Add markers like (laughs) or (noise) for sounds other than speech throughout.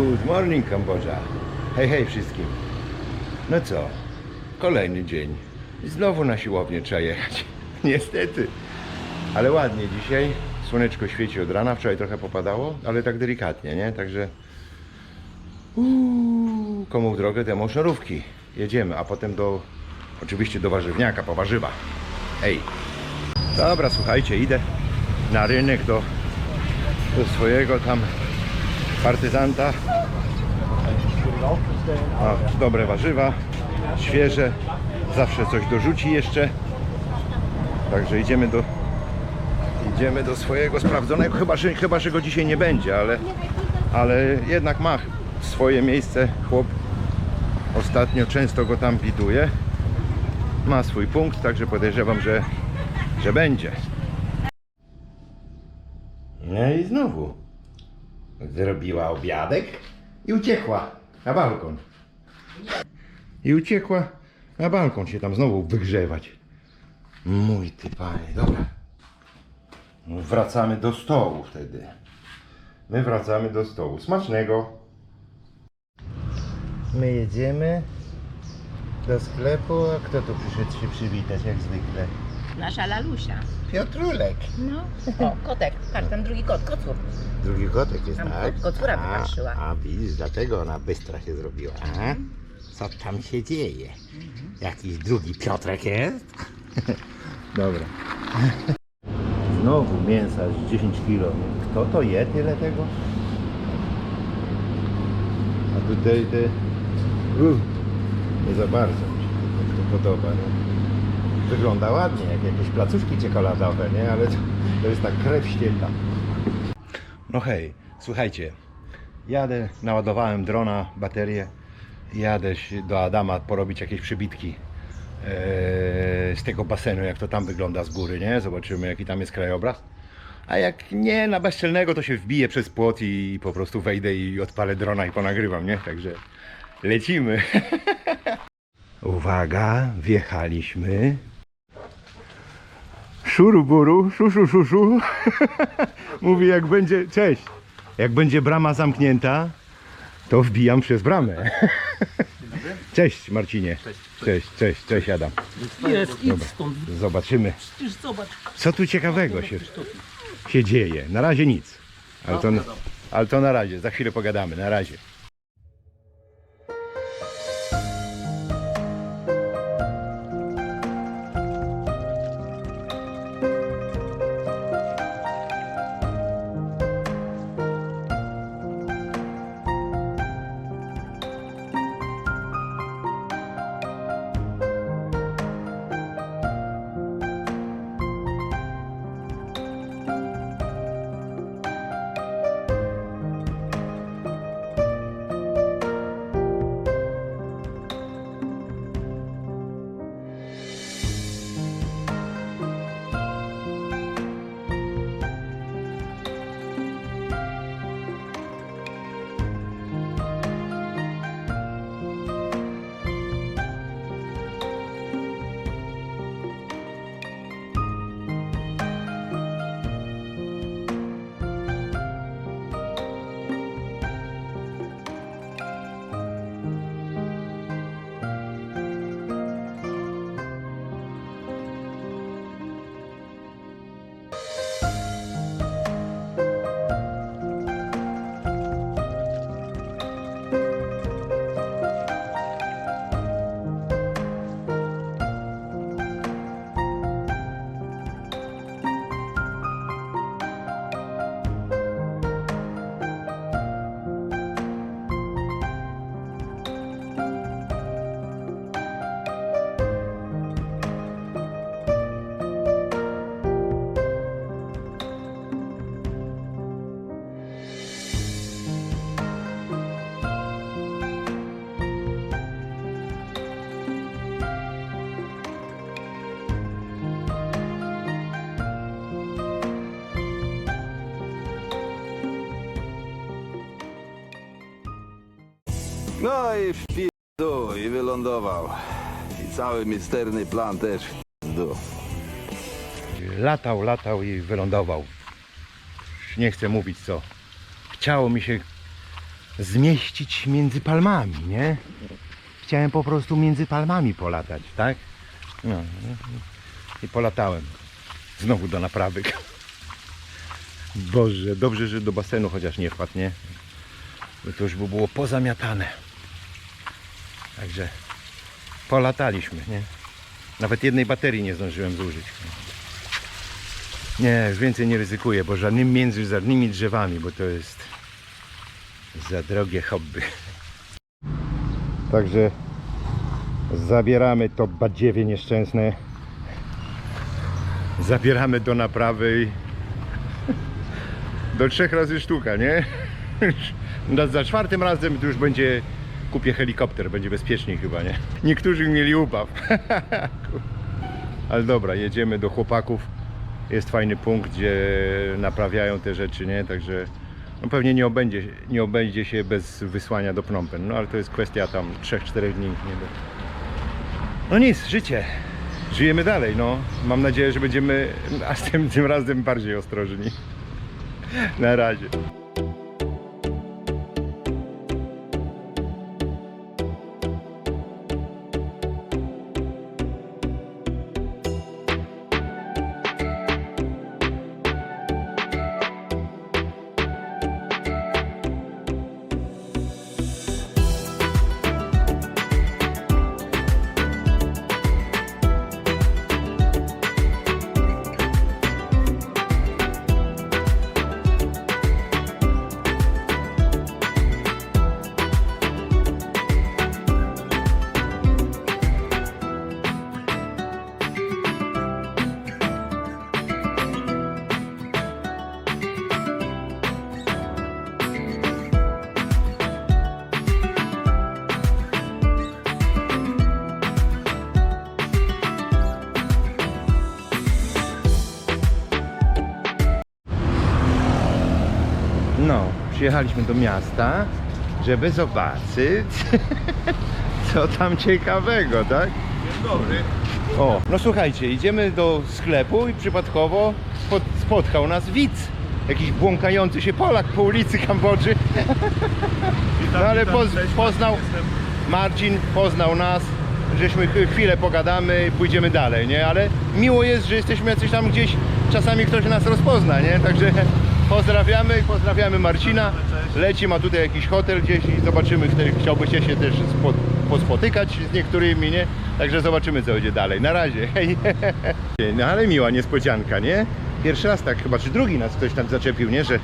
Good morning Kambodża. Hej, hej wszystkim. No co? Kolejny dzień. Znowu na siłownię trzeba jechać. (laughs) Niestety. Ale ładnie dzisiaj. Słoneczko świeci od rana. Wczoraj trochę popadało, ale tak delikatnie, nie? Także Uuu, komu w drogę, temu sznurówki. Jedziemy, a potem do, oczywiście do warzywniaka, po warzywa. Ej. Dobra, słuchajcie, idę na rynek do, do swojego tam partyzanta. A, dobre warzywa, świeże, zawsze coś dorzuci jeszcze. Także idziemy do, idziemy do swojego sprawdzonego, chyba że, chyba, że go dzisiaj nie będzie, ale, ale jednak ma swoje miejsce chłop. Ostatnio często go tam widuje. Ma swój punkt, także podejrzewam, że, że będzie. No i znowu zrobiła obiadek i uciekła na balkon. I uciekła na balkon się tam znowu wygrzewać. Mój ty panie, dobra. Wracamy do stołu wtedy. My wracamy do stołu. Smacznego. My jedziemy do sklepu, a kto tu przyszedł się przywitać jak zwykle? Nasza Lalusia. Piotrulek. No. O, kotek. Patrz, ten drugi kot, kocur. Drugi kotek jest, Tam tak? kot- kocura a, wypatrzyła. a widzisz, dlatego ona bystra się zrobiła. A? Co tam się dzieje? Jakiś drugi Piotrek jest? (laughs) Dobra. Znowu mięsa z 10 kilo. Kto to je tyle tego? A tutaj te... Uh, nie za bardzo mi się to, to podoba. Nie? Wygląda ładnie, jak jakieś placuszki czekoladowe, nie? Ale to, to jest tak krew ścieka. No hej, słuchajcie, jadę, naładowałem drona, baterię, jadę do Adama porobić jakieś przybitki eee, z tego basenu, jak to tam wygląda z góry, nie? Zobaczymy, jaki tam jest krajobraz. A jak nie na bezczelnego, to się wbiję przez płot i po prostu wejdę i odpalę drona i ponagrywam, nie? Także lecimy. (laughs) Uwaga, wjechaliśmy. Szuru buru, szuszu szuszu. (laughs) Mówi jak będzie, cześć, jak będzie brama zamknięta, to wbijam przez bramę. (laughs) Cześć Marcinie. Cześć, cześć, cześć Adam. Jest, idź stąd. Zobaczymy, Przecież zobacz. co tu ciekawego się, się dzieje. Na razie nic. Ale to, ale to na razie, za chwilę pogadamy, na razie. No i w pizdu i wylądował. I cały misterny plan też w pizdu. Latał, latał i wylądował. Już Nie chcę mówić co. Chciało mi się zmieścić między palmami, nie? Chciałem po prostu między palmami polatać, tak? No. I polatałem. Znowu do naprawy. Boże, dobrze, że do basenu chociaż nie wpadł, nie? To już by było pozamiatane. Także polataliśmy, nie? Nawet jednej baterii nie zdążyłem zużyć. Nie, już więcej nie ryzykuję, bo żadnym między żadnymi drzewami, bo to jest za drogie hobby. Także zabieramy to badziewie nieszczęsne. Zabieramy do naprawy do trzech razy sztuka, nie? (laughs) Za czwartym razem to już będzie kupię helikopter, będzie bezpieczniej chyba, nie? Niektórzy mieli ubaw. (laughs) Ale dobra, jedziemy do chłopaków. Jest fajny punkt, gdzie naprawiają te rzeczy, nie? Także no pewnie nie obędzie, nie obędzie się bez wysłania do Phnom. No ale to jest kwestia tam 3-4 dni. Nie? No nic, życie. Żyjemy dalej, no. Mam nadzieję, że będziemy (laughs) tym razem bardziej ostrożni. Na razie. Przyjechaliśmy do miasta, żeby zobaczyć, (laughs) co tam ciekawego, tak? Dzień dobry. O, no słuchajcie, idziemy do sklepu i przypadkowo spot, spotkał nas widz. Jakiś błąkający się Polak po ulicy Kambodży. No ale poz, poznał, Marcin poznał nas, żeśmy ch- chwilę pogadamy i pójdziemy dalej, nie? Ale miło jest, że jesteśmy jacyś tam gdzieś, czasami ktoś nas rozpozna, nie? Także pozdrawiamy, pozdrawiamy Marcina. Leci, ma tutaj jakiś hotel gdzieś i zobaczymy, kto chciałbyście się też spo, pospotykać z niektórymi, nie? Także zobaczymy, co będzie dalej. Na razie. (laughs) No ale miła niespodzianka, nie? Pierwszy raz tak chyba, czy drugi nas ktoś tam zaczepił, nie? Że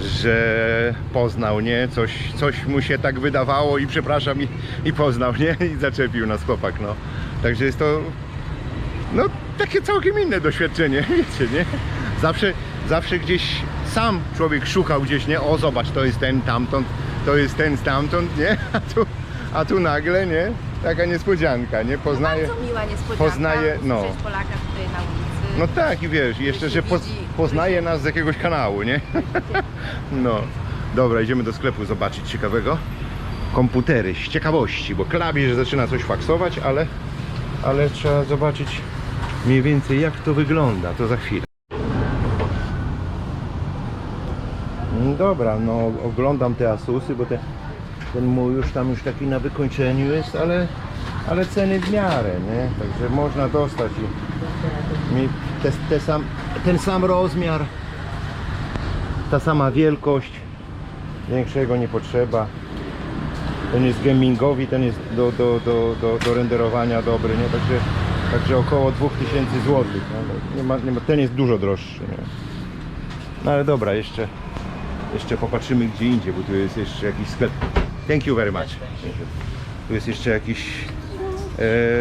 że poznał, nie? Coś, coś mu się tak wydawało i przepraszam i, i poznał, nie? I zaczepił nas chłopak, no. Także jest to no takie całkiem inne doświadczenie, (laughs) wiecie, nie? Zawsze, zawsze gdzieś sam człowiek szukał gdzieś, nie? O zobacz, to jest ten tamtąd, to jest ten stamtąd, nie? (laughs) A tu, a tu nagle, nie? Taka niespodzianka, nie? Poznaje... Bardzo miła niespodzianka. poznaje, no. Polaka tutaj na ulicy. No tak i wiesz, jeszcze, że poz, poznaje nas z jakiegoś kanału, nie? (laughs) No. Dobra, idziemy do sklepu zobaczyć ciekawego. Komputery, z ciekawości, bo klawisz zaczyna coś faksować, ale, ale trzeba zobaczyć mniej więcej jak to wygląda, to za chwilę. Dobra, no oglądam te Asusy, bo te, ten mój już tam już taki na wykończeniu jest, ale, ale ceny w miarę, nie? Także można dostać i mi te, te sam, ten sam rozmiar, ta sama wielkość, większego nie potrzeba. Ten jest gamingowy, ten jest do, do, do, do, do renderowania dobry, nie? Także, także około 2000 zł. No, nie ma, nie ma, ten jest dużo droższy. Nie? No ale dobra, jeszcze, jeszcze popatrzymy gdzie indziej, bo tu jest jeszcze jakiś sklep. Thank you very much. Tu jest jeszcze jakiś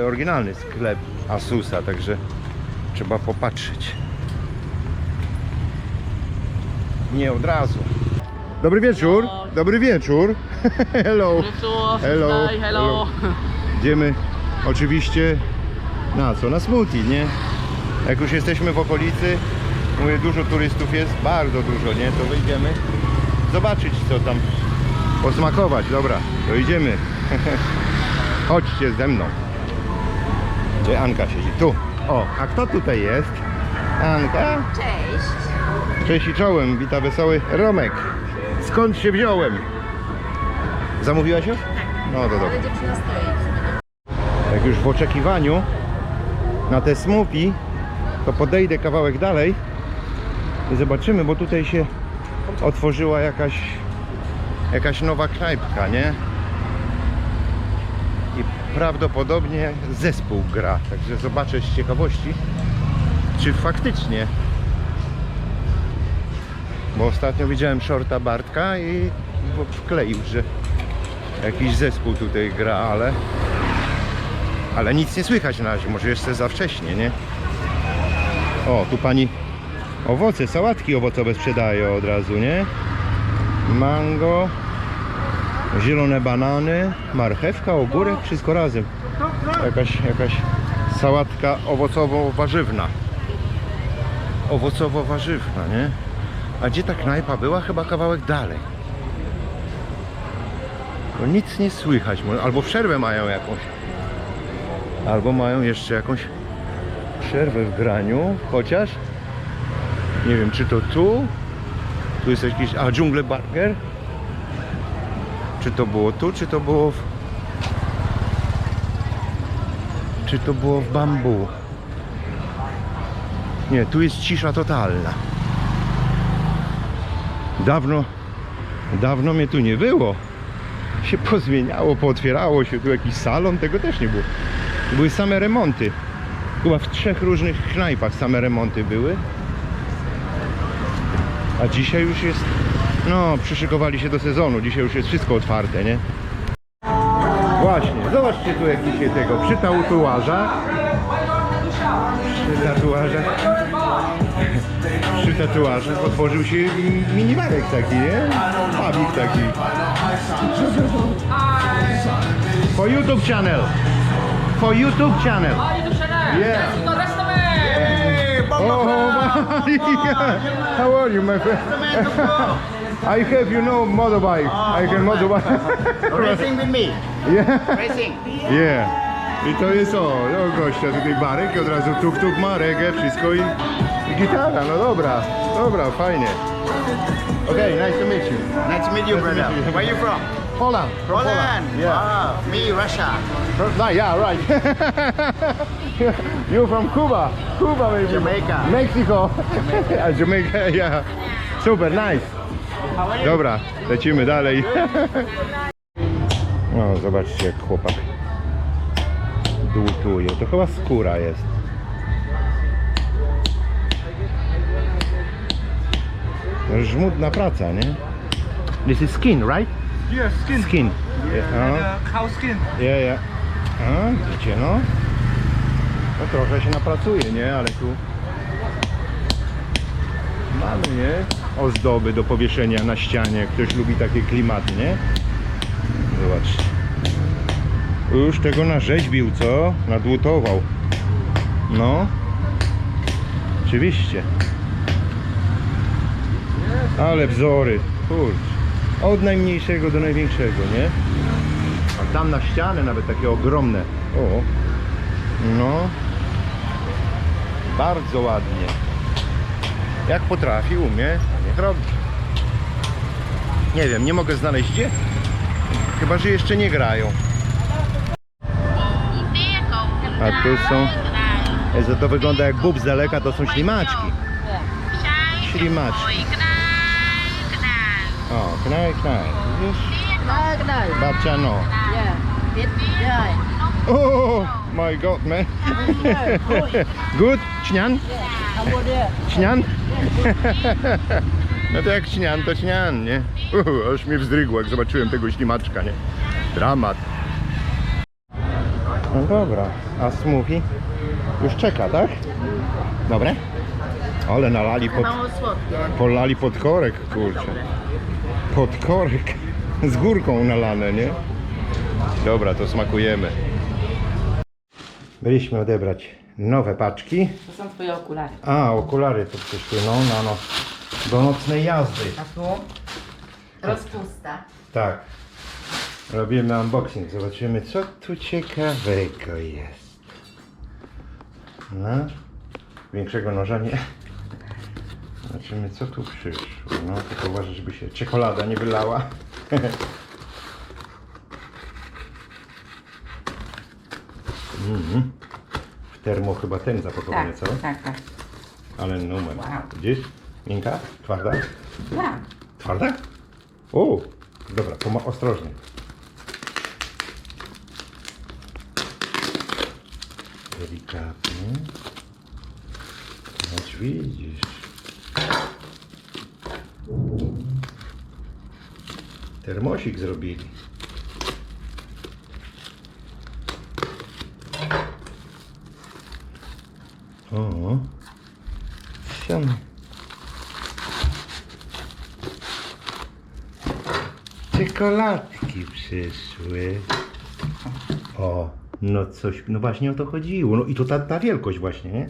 e, oryginalny sklep Asusa, także trzeba popatrzeć. Nie od razu. Dobry wieczór. Dobry wieczór. (laughs) Hello. Hello. Hello. Idziemy oczywiście na co? Na smoothie, nie? Jak już jesteśmy w okolicy, mówię, dużo turystów jest, bardzo dużo, nie? To wyjdziemy zobaczyć co tam posmakować. Dobra, to idziemy. (laughs) Chodźcie ze mną. Gdzie Anka siedzi? Tu. O, a kto tutaj jest? Anka? Cześć. Cześć i czołem, wita wesoły Romek. Skąd się wziąłem? Zamówiłaś już? Tak. No to stoi. Jak już w oczekiwaniu na te smoothie, to podejdę kawałek dalej zobaczymy, bo tutaj się otworzyła jakaś jakaś nowa knajpka, nie? I prawdopodobnie zespół gra, także zobaczę z ciekawości, czy faktycznie bo ostatnio widziałem shorta Bartka i wkleił, że jakiś zespół tutaj gra, ale ale nic nie słychać na razie, może jeszcze za wcześnie, nie? O, tu pani owoce, sałatki owocowe sprzedaje od razu, nie? Mango, zielone banany, marchewka, ogórek, wszystko razem. Jakaś, jakaś sałatka owocowo-warzywna. Owocowo-warzywna, nie? A gdzie ta knajpa była? Chyba kawałek dalej. Nic nie słychać, albo przerwę mają jakąś. Albo mają jeszcze jakąś przerwę w graniu, chociaż nie wiem, czy to tu, tu jest jakiś, a dżungle burger, czy to było tu, czy to było w, czy to było w bambu. Nie, tu jest cisza totalna. Dawno, dawno mnie tu nie było. Się pozmieniało, pootwierało się tu jakiś salon, tego też nie było. Były same remonty. Chyba w trzech różnych knajpach same remonty były. A dzisiaj już jest. No, przyszykowali się do sezonu. Dzisiaj już jest wszystko otwarte, nie? Właśnie, zobaczcie tu jakiś się tego. Przy tatuażach. Przy tatuażach. (laughs) Przy tatuażach otworzył się minibarek taki, nie? Pawik taki. (laughs) For YouTube channel. For YouTube channel. Yeah. Oh, my. (laughs) How are you, my friend? (laughs) I have, you know, motorbike. I can motorbike. (laughs) Racing with me. Yeah. Racing. Yeah. I to jest o, no gościa tutaj Marek i od razu tuk tuk Marek, e, wszystko i, i gitara, no dobra, dobra, fajnie. Okay, nice to meet you. Nice to meet you, brother. Where you from? Holland. From Holland. Yeah. Ah, me, Russia. From- no, yeah, right. (laughs) you from Cuba. Cuba, maybe. Jamaica. Mexico. Jamaica. (laughs) Jamaica, yeah. Super, nice. Dobra, lecimy dalej. (laughs) No, zobaczcie jak chłopak dłutuje. To chyba skóra jest. Żmudna praca, nie? This is skin, right? Yes, skin. Skin. Yeah. And, uh, cow skin. Ja, ja. A, widzicie, no. No trochę się napracuje, nie? Ale tu mamy, nie? Ozdoby do powieszenia na ścianie. Ktoś lubi takie klimaty, nie? Zobaczcie. Już tego narzeźbił, co? Nadłutował. No. Oczywiście. Ale wzory. Kurczę. Od najmniejszego do największego, nie? A tam na ścianę nawet takie ogromne. O. No. Bardzo ładnie. Jak potrafi, umie, niech robi. Nie wiem, nie mogę znaleźć gdzie. Chyba, że jeszcze nie grają. A tu są... To wygląda jak bób z daleka, to są ślimaczki. Ślimaczki. O, knaj, knaj. Widzisz? Tak, tak. Babcia no. Yeah. Oh my god, man. (laughs) Good? Śnian? Śnian? (laughs) No to jak śnian, to śnian, nie? Uh, aż mnie wzdrygło, jak zobaczyłem tego ślimaczka, nie? Dramat. No dobra, a smoothie już czeka, tak? Dobre? Ale nalali pod, Mało słodkie. polali pod korek, kurczę. Pod korek. Z górką nalane, nie? Dobra, to smakujemy. Byliśmy odebrać nowe paczki. To są twoje okulary. A, okulary to przyszły, no, no, no. Do nocnej jazdy. A tu? Rozpusta. Tak. Robimy unboxing. Zobaczymy, co tu ciekawego jest. No. Większego noża nie. No Zobaczymy, co tu przyszło. No, tylko uważaj, żeby się czekolada nie wylała. (laughs) Mhm. W termo chyba ten zapakowany, tak, co? Tak, tak. Ale numer. Wow. Widzisz? Miękka? Twarda? Tak. Twarda? O! Dobra, poma- ostrożnie. Delikatnie. No widzisz. Termosik zrobili. O, siano. Czekoladki przyszły. O, no coś, no właśnie o to chodziło. No i to ta, ta wielkość właśnie, nie?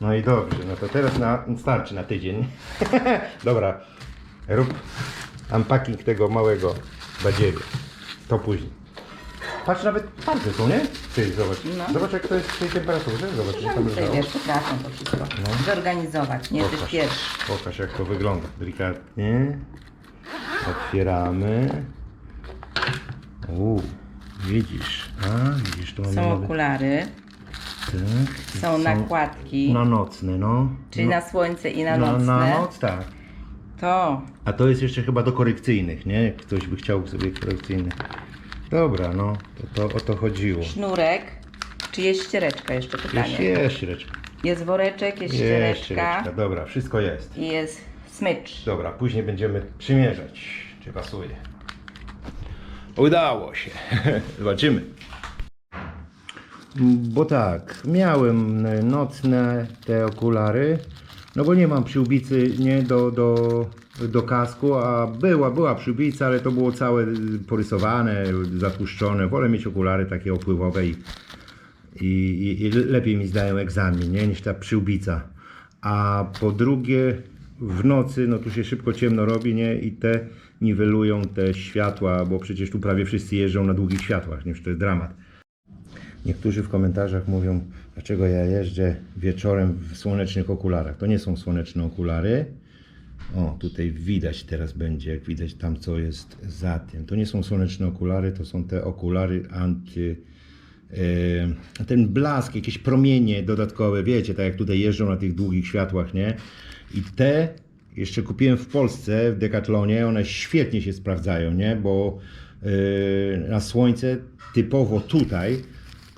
No i dobrze, no to teraz na, starczy na tydzień. (laughs) Dobra, rób unpacking tego małego badziewie. To później. Patrz, nawet palce są, nie? Ty, zobacz. No. Zobacz jak to jest w tej temperaturze. Zobacz, co tam tutaj leżało. wiesz, to wszystko. No. Zorganizować, nie jesteś Pokaż. pierwszy. Pokaż jak to wygląda. Delikatnie. Otwieramy. Uuu, widzisz. A, widzisz, to mamy Są nowy- okulary, tak, są nakładki, Na nocne, no. czyli no, na słońce i na na, nocne. na noc, tak. To A to jest jeszcze chyba do korekcyjnych, nie? Jak ktoś by chciał sobie korekcyjnych. Dobra, no, to, to o to chodziło. sznurek, czy jest ściereczka jeszcze pytanie? Jeszcze jest ściereczka. Jest woreczek, jest Jest ściereczka ściereczka. Dobra, wszystko jest. i jest smycz. Dobra, później będziemy przymierzać, czy pasuje. Udało się. (laughs) Zobaczymy. Bo tak, miałem nocne te okulary, no bo nie mam przyłbicy nie do, do, do kasku, a była, była przyłbica, ale to było całe porysowane, zatłuszczone. Wolę mieć okulary takie opływowe i, i, i, i lepiej mi zdają egzamin, nie, niż ta przyłbica. A po drugie, w nocy, no tu się szybko ciemno robi, nie, i te niwelują te światła, bo przecież tu prawie wszyscy jeżdżą na długich światłach, nie, to jest dramat. Niektórzy w komentarzach mówią, dlaczego ja jeżdżę wieczorem w słonecznych okularach. To nie są słoneczne okulary. O, tutaj widać teraz będzie, jak widać tam co jest za tym. To nie są słoneczne okulary, to są te okulary anty... ten blask, jakieś promienie dodatkowe, wiecie, tak jak tutaj jeżdżą na tych długich światłach, nie? I te jeszcze kupiłem w Polsce, w Decathlonie, one świetnie się sprawdzają, nie? Bo e, na słońce typowo tutaj,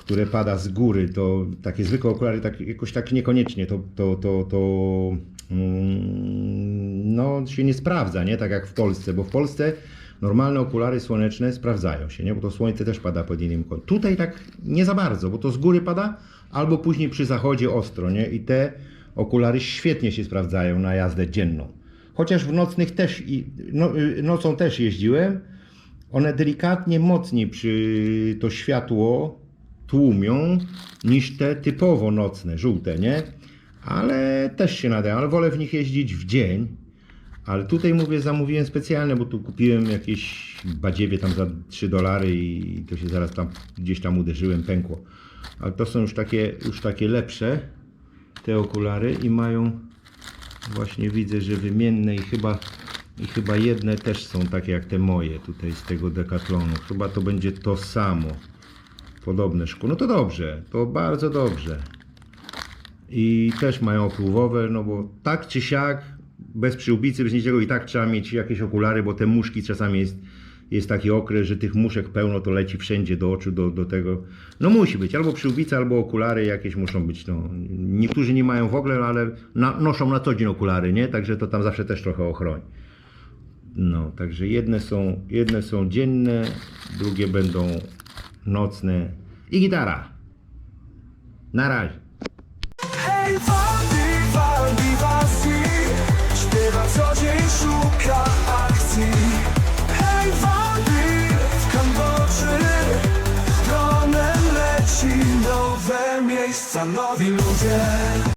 które pada z góry, to takie zwykłe okulary tak, jakoś tak niekoniecznie to, to, to, to mm, no, się nie sprawdza, nie? Tak jak w Polsce, bo w Polsce normalne okulary słoneczne sprawdzają się, nie? Bo to słońce też pada pod innym kątem. Tutaj tak nie za bardzo, bo to z góry pada, albo później przy zachodzie ostro, nie? I te okulary świetnie się sprawdzają na jazdę dzienną. Chociaż w nocnych też, no, y, nocą też jeździłem, one delikatnie mocniej przy to światło tłumią niż te typowo nocne, żółte, nie? Ale też się nadają, ale wolę w nich jeździć w dzień. Ale tutaj mówię, zamówiłem specjalne, bo tu kupiłem jakieś badziewie tam za 3 dolary i to się zaraz tam gdzieś tam uderzyłem, pękło. Ale to są już takie, już takie lepsze, te okulary i mają właśnie widzę, że wymienne i chyba i chyba jedne też są takie jak te moje tutaj z tego Decathlonu. Chyba to będzie to samo. Podobne szkło. No to dobrze, to bardzo dobrze. I też mają opływowe, no bo tak czy siak, bez przyłbicy, bez niczego i tak trzeba mieć jakieś okulary, bo te muszki czasami jest, jest taki okres, że tych muszek pełno to leci wszędzie do oczu, do, do tego. No musi być, albo przyłbica, albo okulary jakieś muszą być. No. Niektórzy nie mają w ogóle, ale na, noszą na co dzień okulary, nie? Także to tam zawsze też trochę ochroni. No, także jedne są, jedne są dzienne, drugie będą nocne i gitara. Na razie. Hej, Waldi, Waldi, Waldi Śpiewa co dzień, szuka akcji. Hej, Waldi, w Kambodży. Dronem leci nowe miejsca, nowi ludzie